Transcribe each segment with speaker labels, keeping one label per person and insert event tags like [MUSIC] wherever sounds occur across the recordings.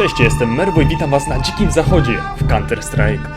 Speaker 1: Cześć, jestem Merwo i witam was na dzikim zachodzie w Counter-Strike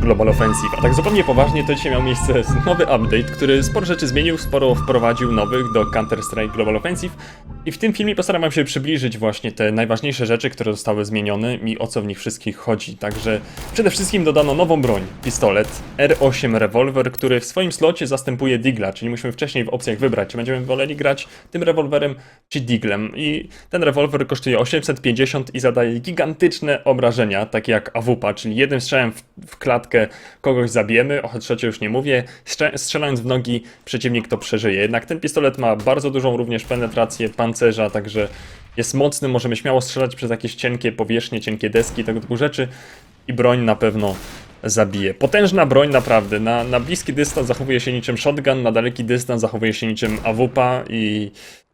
Speaker 1: Global Offensive. A tak zupełnie poważnie to dzisiaj miał miejsce nowy update, który sporo rzeczy zmienił, sporo wprowadził nowych do Counter-Strike Global Offensive. I w tym filmie postaram się przybliżyć właśnie te najważniejsze rzeczy, które zostały zmienione i o co w nich wszystkich chodzi. Także przede wszystkim dodano nową broń, pistolet R8 Revolver, który w swoim slocie zastępuje Digla, czyli musimy wcześniej w opcjach wybrać, czy będziemy woleli grać tym rewolwerem czy Diglem. I ten rewolwer kosztuje 850 i zadaje gigantyczne obrażenia, takie jak AWP, czyli jednym strzałem w, w klatkę kogoś zabijemy, o headshocie już nie mówię, strze- strzelając w nogi przeciwnik to przeżyje. Jednak ten pistolet ma bardzo dużą również penetrację pancerza, także jest mocny, możemy śmiało strzelać przez jakieś cienkie powierzchnie, cienkie deski, tego typu rzeczy i broń na pewno zabije. Potężna broń naprawdę, na, na bliski dystans zachowuje się niczym shotgun, na daleki dystans zachowuje się niczym AWP i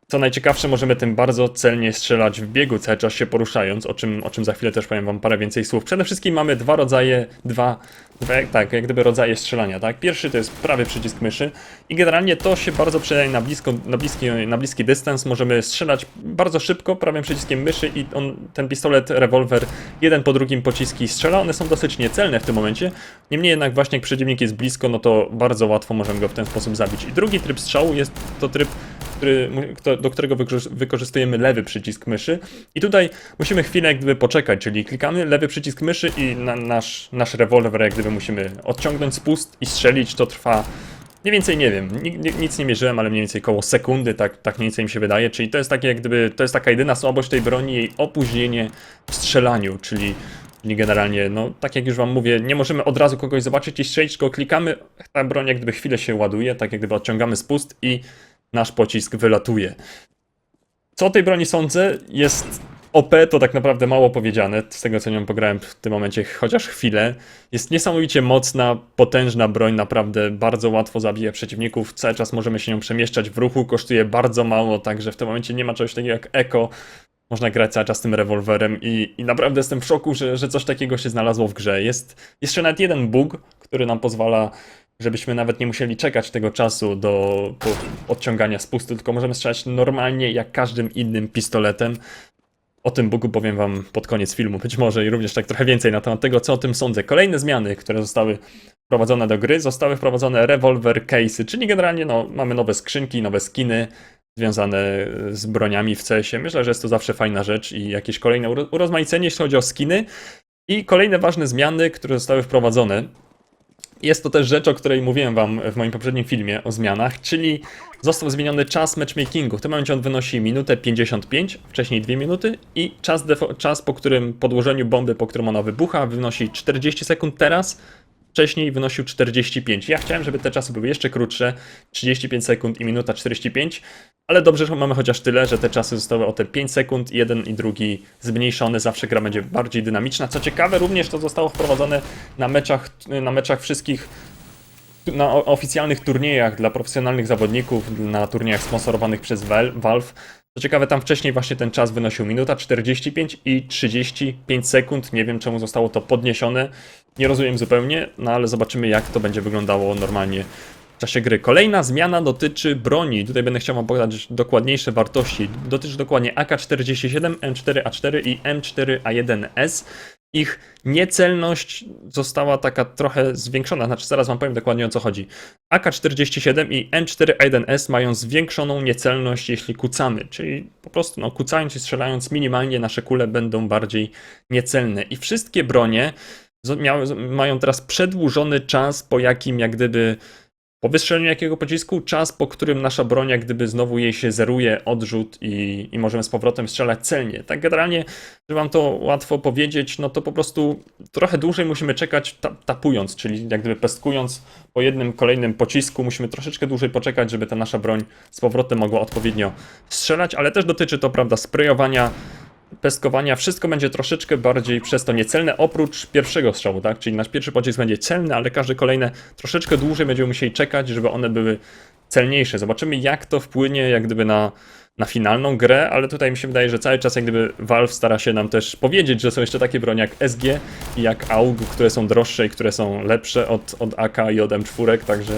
Speaker 1: co najciekawsze, możemy tym bardzo celnie strzelać w biegu, cały czas się poruszając, o czym, o czym za chwilę też powiem wam parę więcej słów. Przede wszystkim mamy dwa rodzaje, dwa, dwa tak, jak gdyby rodzaje strzelania, tak? Pierwszy to jest prawy przycisk myszy i generalnie to się bardzo przydaje na, blisko, na, bliski, na bliski dystans. Możemy strzelać bardzo szybko prawym przyciskiem myszy i on, ten pistolet, rewolwer, jeden po drugim pociski strzela. One są dosyć niecelne w tym momencie. Niemniej jednak właśnie jak przeciwnik jest blisko, no to bardzo łatwo możemy go w ten sposób zabić. I drugi tryb strzału jest to tryb który, do którego wykorzy- wykorzystujemy lewy przycisk myszy. I tutaj musimy chwilę jak gdyby poczekać, czyli klikamy lewy przycisk myszy i na, nasz, nasz rewolwer jak gdyby musimy odciągnąć spust i strzelić. To trwa mniej więcej, nie wiem, ni- ni- nic nie mierzyłem, ale mniej więcej koło sekundy, tak, tak mniej więcej mi się wydaje. Czyli to jest takie jak gdyby, to jest taka jedyna słabość tej broni, jej opóźnienie w strzelaniu, czyli Czyli generalnie, no tak jak już wam mówię, nie możemy od razu kogoś zobaczyć i strzelić, tylko klikamy, ta broń jak gdyby chwilę się ładuje, tak jak gdyby odciągamy spust i nasz pocisk wylatuje. Co o tej broni sądzę? Jest OP, to tak naprawdę mało powiedziane, z tego co nią pograłem w tym momencie chociaż chwilę. Jest niesamowicie mocna, potężna broń, naprawdę bardzo łatwo zabija przeciwników, cały czas możemy się nią przemieszczać w ruchu, kosztuje bardzo mało, także w tym momencie nie ma czegoś takiego jak Echo, można grać cały czas tym rewolwerem i, i naprawdę jestem w szoku, że, że coś takiego się znalazło w grze. Jest jeszcze nawet jeden bug, który nam pozwala, żebyśmy nawet nie musieli czekać tego czasu do odciągania spustu, tylko możemy strzelać normalnie jak każdym innym pistoletem. O tym bugu powiem wam pod koniec filmu, być może i również tak trochę więcej na temat tego, co o tym sądzę. Kolejne zmiany, które zostały wprowadzone do gry, zostały wprowadzone rewolwer case'y, czyli generalnie no, mamy nowe skrzynki, nowe skiny, związane z broniami w CS-ie. Myślę, że jest to zawsze fajna rzecz i jakieś kolejne uro- urozmaicenie, jeśli chodzi o skiny. I kolejne ważne zmiany, które zostały wprowadzone. Jest to też rzecz, o której mówiłem wam w moim poprzednim filmie o zmianach, czyli został zmieniony czas matchmakingu. W tym momencie on wynosi minutę 55, wcześniej 2 minuty i czas, czas po którym podłożeniu bomby, po którym ona wybucha, wynosi 40 sekund teraz, wcześniej wynosił 45. Ja chciałem, żeby te czasy były jeszcze krótsze, 35 sekund i minuta 45, ale dobrze, że mamy chociaż tyle, że te czasy zostały o te 5 sekund, jeden i drugi zmniejszone, zawsze gra będzie bardziej dynamiczna. Co ciekawe, również to zostało wprowadzone na meczach, na meczach wszystkich na oficjalnych turniejach dla profesjonalnych zawodników, na turniejach sponsorowanych przez Val- Valve. Co ciekawe, tam wcześniej właśnie ten czas wynosił minuta 45 i 35 sekund. Nie wiem, czemu zostało to podniesione. Nie rozumiem zupełnie, no ale zobaczymy, jak to będzie wyglądało normalnie w czasie gry. Kolejna zmiana dotyczy broni. Tutaj będę chciał wam podać dokładniejsze wartości. Dotyczy dokładnie AK-47, M4A4 i M4A1S. Ich niecelność została taka trochę zwiększona, znaczy zaraz wam powiem dokładnie o co chodzi. AK-47 i M4A1S mają zwiększoną niecelność, jeśli kucamy, czyli po prostu no, kucając i strzelając minimalnie nasze kule będą bardziej niecelne. I wszystkie bronie mają teraz przedłużony czas, po jakim jak gdyby po wystrzeleniu jakiego pocisku, czas po którym nasza broń jak gdyby znowu jej się zeruje, odrzut i, i możemy z powrotem strzelać celnie. Tak generalnie, żeby wam to łatwo powiedzieć, no to po prostu trochę dłużej musimy czekać ta, tapując, czyli jak gdyby pestkując po jednym kolejnym pocisku, musimy troszeczkę dłużej poczekać, żeby ta nasza broń z powrotem mogła odpowiednio strzelać, ale też dotyczy to, prawda, sprayowania, pestkowania, wszystko będzie troszeczkę bardziej przez to niecelne, oprócz pierwszego strzału, tak? Czyli nasz pierwszy pocisk będzie celny, ale każde kolejne troszeczkę dłużej będziemy musieli czekać, żeby one były celniejsze. Zobaczymy, jak to wpłynie, jak gdyby na, na finalną grę, ale tutaj mi się wydaje, że cały czas jak gdyby Valve stara się nam też powiedzieć, że są jeszcze takie broń jak SG i jak AUG, które są droższe i które są lepsze od, od AK i od M4, także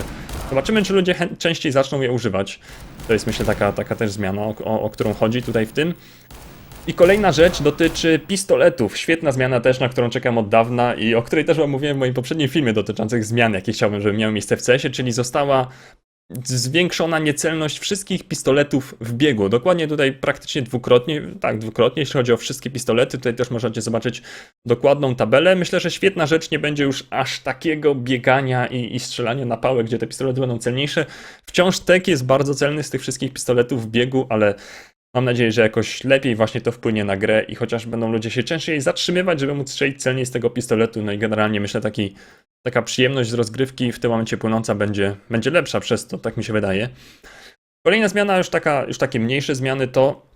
Speaker 1: zobaczymy, czy ludzie częściej zaczną je używać. To jest myślę taka, taka też zmiana, o, o, o którą chodzi tutaj w tym. I kolejna rzecz dotyczy pistoletów. Świetna zmiana też, na którą czekam od dawna i o której też wam mówiłem w moim poprzednim filmie dotyczących zmian, jakie chciałbym, żeby miały miejsce w CS-ie, czyli została zwiększona niecelność wszystkich pistoletów w biegu. Dokładnie tutaj praktycznie dwukrotnie, tak, dwukrotnie, jeśli chodzi o wszystkie pistolety. Tutaj też możecie zobaczyć dokładną tabelę. Myślę, że świetna rzecz, nie będzie już aż takiego biegania i, i strzelania na pałę, gdzie te pistolety będą celniejsze. Wciąż tek jest bardzo celny z tych wszystkich pistoletów w biegu, ale Mam nadzieję, że jakoś lepiej właśnie to wpłynie na grę i chociaż będą ludzie się częściej zatrzymywać, żeby móc strzelić celniej z tego pistoletu. No i generalnie myślę, taki, taka przyjemność z rozgrywki w tym momencie płynąca będzie, będzie lepsza przez to, tak mi się wydaje. Kolejna zmiana, już, taka, już takie mniejsze zmiany, to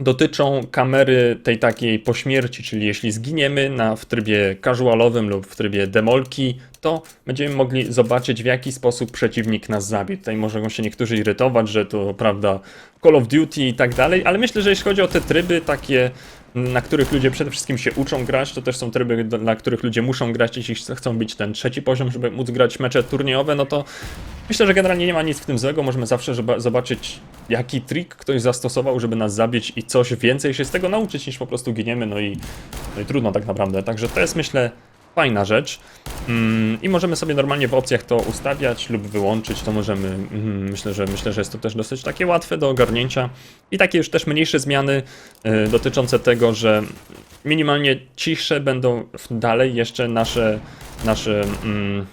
Speaker 1: dotyczą kamery tej takiej po śmierci, czyli jeśli zginiemy na, w trybie casualowym lub w trybie demolki, to będziemy mogli zobaczyć w jaki sposób przeciwnik nas zabił. Tutaj mogą się niektórzy irytować, że to prawda Call of Duty i tak dalej, ale myślę, że jeśli chodzi o te tryby takie, na których ludzie przede wszystkim się uczą grać, to też są tryby, na których ludzie muszą grać, jeśli ch- chcą być ten trzeci poziom, żeby móc grać mecze turniejowe, no to myślę, że generalnie nie ma nic w tym złego. Możemy zawsze zobaczyć, jaki trik ktoś zastosował, żeby nas zabić i coś więcej się z tego nauczyć, niż po prostu giniemy, no i, no i trudno tak naprawdę. Także to jest, myślę, fajna rzecz. Mm, I możemy sobie normalnie w opcjach to ustawiać lub wyłączyć, to możemy, mm, myślę, że myślę, że jest to też dosyć takie łatwe do ogarnięcia. I takie już też mniejsze zmiany y, dotyczące tego, że minimalnie cichsze będą dalej jeszcze nasze, nasze, mm,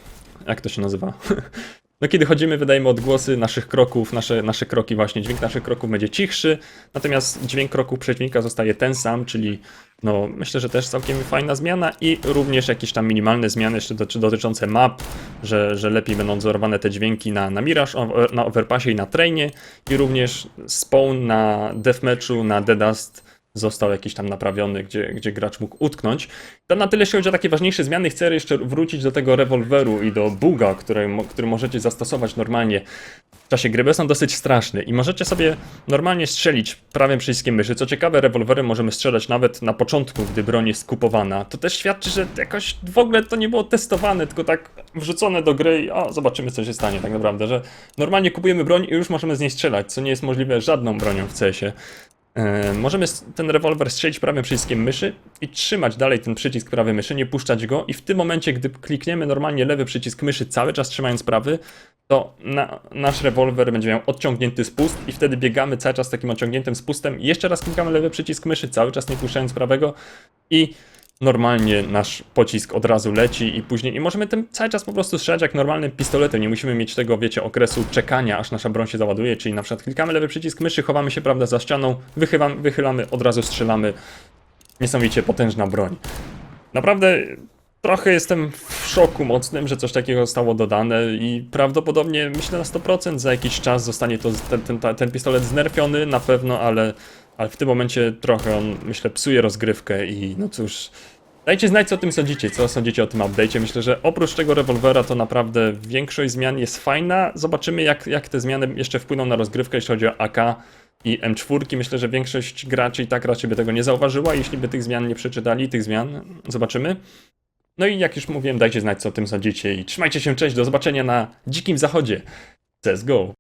Speaker 1: jak to się nazywa? [LAUGHS] No kiedy chodzimy, wydajemy odgłosy naszych kroków, nasze, nasze kroki właśnie, dźwięk naszych kroków będzie cichszy, natomiast dźwięk kroków przeciwnika zostaje ten sam, czyli no myślę, że też całkiem fajna zmiana i również jakieś tam minimalne zmiany jeszcze doty- dotyczące map, że, że lepiej będą wzorowane te dźwięki na, na Mirage, na Overpassie i na Trainie i również spawn na Deathmatchu, na Dedust został jakiś tam naprawiony, gdzie, gdzie gracz mógł utknąć. To na tyle, jeśli chodzi o takie ważniejsze zmiany. Chcę jeszcze wrócić do tego rewolweru i do buga, który, który możecie zastosować normalnie w czasie gry, bo jest on dosyć straszny i możecie sobie normalnie strzelić prawym przyciskiem myszy. Co ciekawe, rewolwerem możemy strzelać nawet na początku, gdy broń jest kupowana. To też świadczy, że jakoś w ogóle to nie było testowane, tylko tak wrzucone do gry i o, zobaczymy co się stanie tak naprawdę, że normalnie kupujemy broń i już możemy z niej strzelać, co nie jest możliwe żadną bronią w CS-ie. E, Możemy ten rewolwer strzelić prawym przyciskiem myszy i trzymać dalej ten przycisk prawy myszy, nie puszczać go i w tym momencie, gdy klikniemy normalnie lewy przycisk myszy, cały czas trzymając prawy, to na, nasz rewolwer będzie miał odciągnięty spust i wtedy biegamy cały czas takim odciągniętym spustem. Jeszcze raz klikamy lewy przycisk myszy, cały czas nie puszczając prawego i normalnie nasz pocisk od razu leci i później i możemy tym cały czas po prostu strzelać jak normalnym pistoletem. Nie musimy mieć tego, wiecie, okresu czekania, aż nasza broń się załaduje, czyli na przykład klikamy lewy przycisk myszy, chowamy się, prawda, za ścianą, wychylamy, wychylamy od razu strzelamy. Niesamowicie potężna broń. Naprawdę trochę jestem w szoku mocnym, że coś takiego zostało dodane i prawdopodobnie myślę na 100% za jakiś czas zostanie to ten, ten, ten pistolet znerfiony na pewno, ale, ale w tym momencie trochę on myślę psuje rozgrywkę i no cóż. Dajcie znać, co o tym sądzicie, co sądzicie o tym update'cie. Myślę, że oprócz tego rewolwera to naprawdę większość zmian jest fajna. Zobaczymy, jak, jak te zmiany jeszcze wpłyną na rozgrywkę, jeśli chodzi o AK i M4. Myślę, że większość graczy i tak raczej by tego nie zauważyła, jeśli by tych zmian nie przeczytali, tych zmian. Zobaczymy. No i jak już mówiłem, dajcie znać, co o tym sądzicie i trzymajcie się, cześć, do zobaczenia na Dzikim Zachodzie. CSGO.